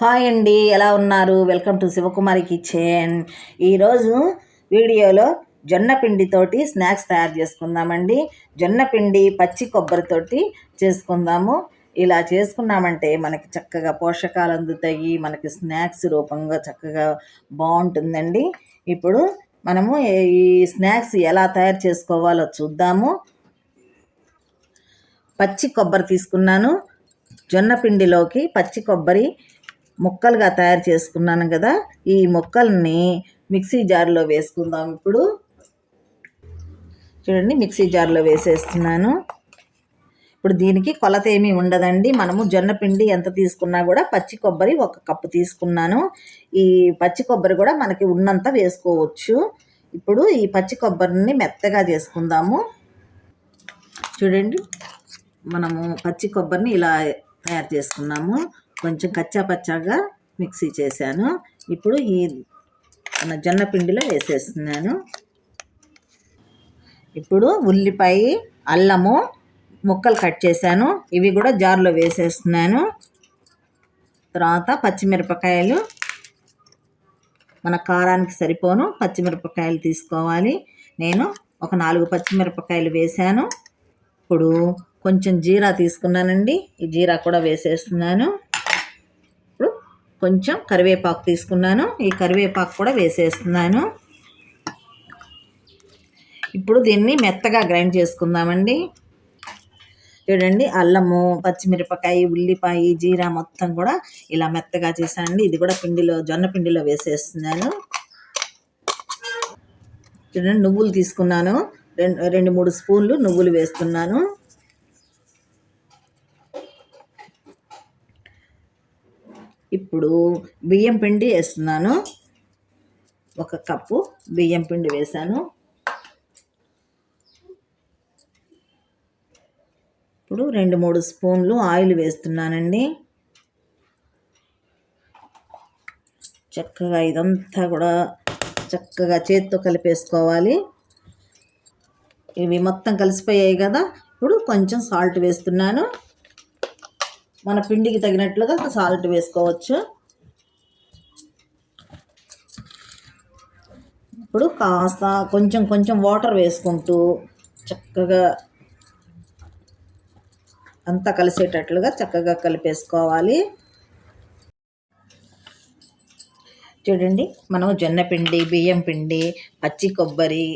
Hi అండి ఎలా ఉన్నారు? వెల్కమ్ టు శివకుమారి కిచెన్ ఈరోజు వీడియోలో జొన్న పిండితోటి స్నాక్స్ తయారు చేసుకుందామండి. జొన్న పిండి పచ్చి కొబ్బరితోటి చేసుకుందాము. ఇలా చేసుకున్నామంటే మనకి చక్కగా పోషకాలు అందుతాయి మనకి స్నాక్స్ రూపంగా చక్కగా బాగుంటుందండి. ఇప్పుడు మనము ఈ స్నాక్స్ ఎలా తయారు చేసుకోవాలో చూద్దాము. పచ్చి కొబ్బరి తీసుకున్నాను. జొన్న పిండిలోకి పచ్చి కొబ్బరి ముక్కలుగా తయారు చేసుకున్నాను కదా ఈ ముక్కల్ని మిక్సీ జార్లో వేసుకుందాం ఇప్పుడు. చూడండి మిక్సీ జార్లో వేసేస్తున్నాను. ఇప్పుడు దీనికి కొలత ఏమీ ఉండదండి. మనము జొన్న పిండి ఎంత తీసుకున్నా కూడా పచ్చి కొబ్బరి ఒక కప్పు తీసుకున్నాను. ఈ పచ్చి కొబ్బరి కూడా మనకి ఉన్నంత వేసుకోవచ్చు. ఇప్పుడు ఈ పచ్చి కొబ్బరిని మెత్తగా చేసుకుందాము. చూడండి మనము పచ్చి కొబ్బరిని ఇలా తయారు చేసుకున్నాము. కొంచెం కచ్చాపచ్చాగా మిక్సీ చేశాను. ఇప్పుడు ఈ మన జొన్న పిండిలో వేసేస్తున్నాను. ఇప్పుడు ఉల్లిపాయ అల్లము ముక్కలు కట్ చేశాను. ఇవి కూడా జార్లో వేసేస్తున్నాను. తర్వాత పచ్చిమిరపకాయలు. మన కారానికి సరిపోను. పచ్చిమిరపకాయలు తీసుకోవాలి. నేను ఒక నాలుగు పచ్చిమిరపకాయలు వేశాను. ఇప్పుడు కొంచెం జీరా తీసుకున్నానండి. ఈ జీరా కూడా వేసేస్తున్నాను. కొంచెం కరివేపాకు తీసుకున్నాను. ఈ కరివేపాకు కూడా వేసేస్తున్నాను. ఇప్పుడు దీన్ని మెత్తగా గ్రైండ్ చేసుకుందామండి. చూడండి అల్లము పచ్చిమిరపకాయ ఉల్లిపాయ జీరా మొత్తం కూడా ఇలా మెత్తగా చేశానండి. ఇది కూడా పిండిలో జొన్న పిండిలో వేసేస్తున్నాను. చూడండి నువ్వులు తీసుకున్నాను. రెండు రెండు మూడు స్పూన్లు నువ్వులు వేస్తున్నాను. ఇప్పుడు బియ్యం పిండి వేస్తున్నాను. ఒక కప్పు బియ్యం పిండి వేసాను ఇప్పుడు రెండు మూడు స్పూన్లు ఆయిల్ వేస్తున్నానండి. చక్కగా ఇదంతా కూడా చక్కగా చేతితో కలిపేసుకోవాలి. ఇవి మొత్తం కలిసిపోయాయి కదా. ఇప్పుడు కొంచెం సాల్ట్ వేస్తున్నాను. మన పిండికి తగినట్లుగా సాల్ట్ వేసుకోవచ్చు. ఇప్పుడు కాస్త కొంచెం కొంచెం వాటర్ వేసుకుంటూ చక్కగా అంతా కలిసేటట్లుగా చక్కగా కలిపేసుకోవాలి. చూడండి మనం జొన్న పిండి బియ్యం పిండి పచ్చి కొబ్బరి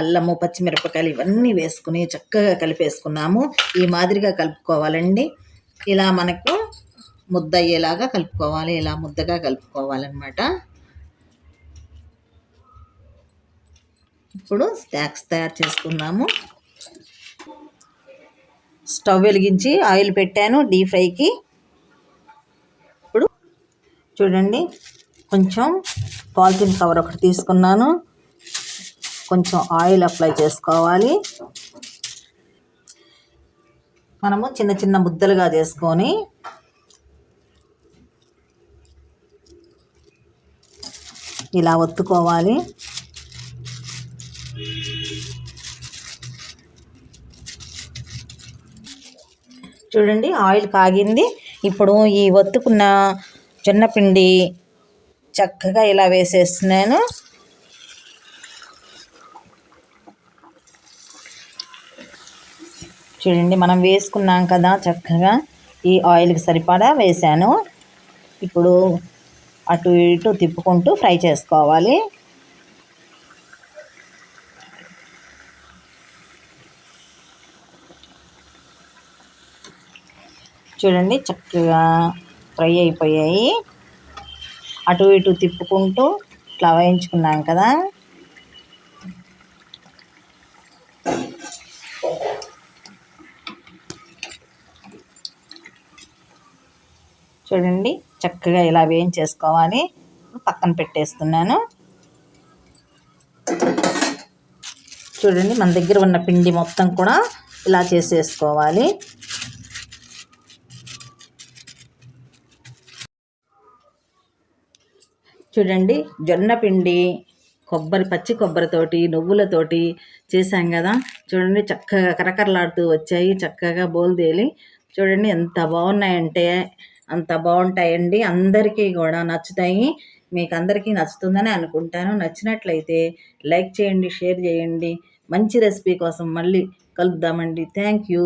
అల్లము పచ్చిమిరపకాయలు ఇవన్నీ వేసుకుని చక్కగా కలిపేసుకున్నాము. ఈ మాదిరిగా కలుపుకోవాలండి. ఇలా మనకు ముద్ద అయ్యేలాగా కలుపుకోవాలి. ఇలా ముద్దగా కలుపుకోవాలన్నమాట. ఇప్పుడు స్నాక్స్ తయారు చేసుకుందాము. స్టవ్ వెలిగించి ఆయిల్ పెట్టాను డీప్ ఫ్రైకి. ఇప్పుడు చూడండి కొంచెం పాలిథిన్ కవర్ ఒకటి తీసుకున్నాను. కొంచెం ఆయిల్ అప్లై చేసుకోవాలి. మనము చిన్న చిన్న ముద్దలుగా చేసుకొని ఇలా ఒత్తుకోవాలి. చూడండి ఆయిల్ కాగింది. ఇప్పుడు ఈ ఒత్తుకున్న జొన్నపిండి చక్కగా ఇలా వేసేస్తున్నాను. చూడండి మనం వేసుకున్నాం కదా చక్కగా. ఈ ఆయిల్కి సరిపడా వేసాను ఇప్పుడు అటు ఇటు తిప్పుకుంటూ ఫ్రై చేసుకోవాలి. చూడండి చక్కగా ఫ్రై అయిపోయాయి. అటు ఇటు తిప్పుకుంటూ ఇట్లా వేయించుకున్నాం కదా. చూడండి. చక్కగా ఇలా వేయించేసుకోవాలి. పక్కన పెట్టేస్తున్నాను. చూడండి మన దగ్గర ఉన్న పిండి మొత్తం కూడా ఇలా చేసేసుకోవాలి. చూడండి జొన్న పిండి కొబ్బరి పచ్చి కొబ్బరితోటి నువ్వులతోటి చేశాం కదా. చూడండి చక్కగా కరకరలాడుతూ వచ్చాయి. చక్కగా బోల్దేలి. చూడండి ఎంత బాగున్నాయంటే అంత బాగుంటాయండి. అందరికీ కూడా నచ్చుతాయి. మీకు అందరికీ నచ్చుతుందని అనుకుంటాను. నచ్చినట్లయితే లైక్ చేయండి షేర్ చేయండి. మంచి రెసిపీ కోసం మళ్ళీ కలుద్దామండి. Thank you.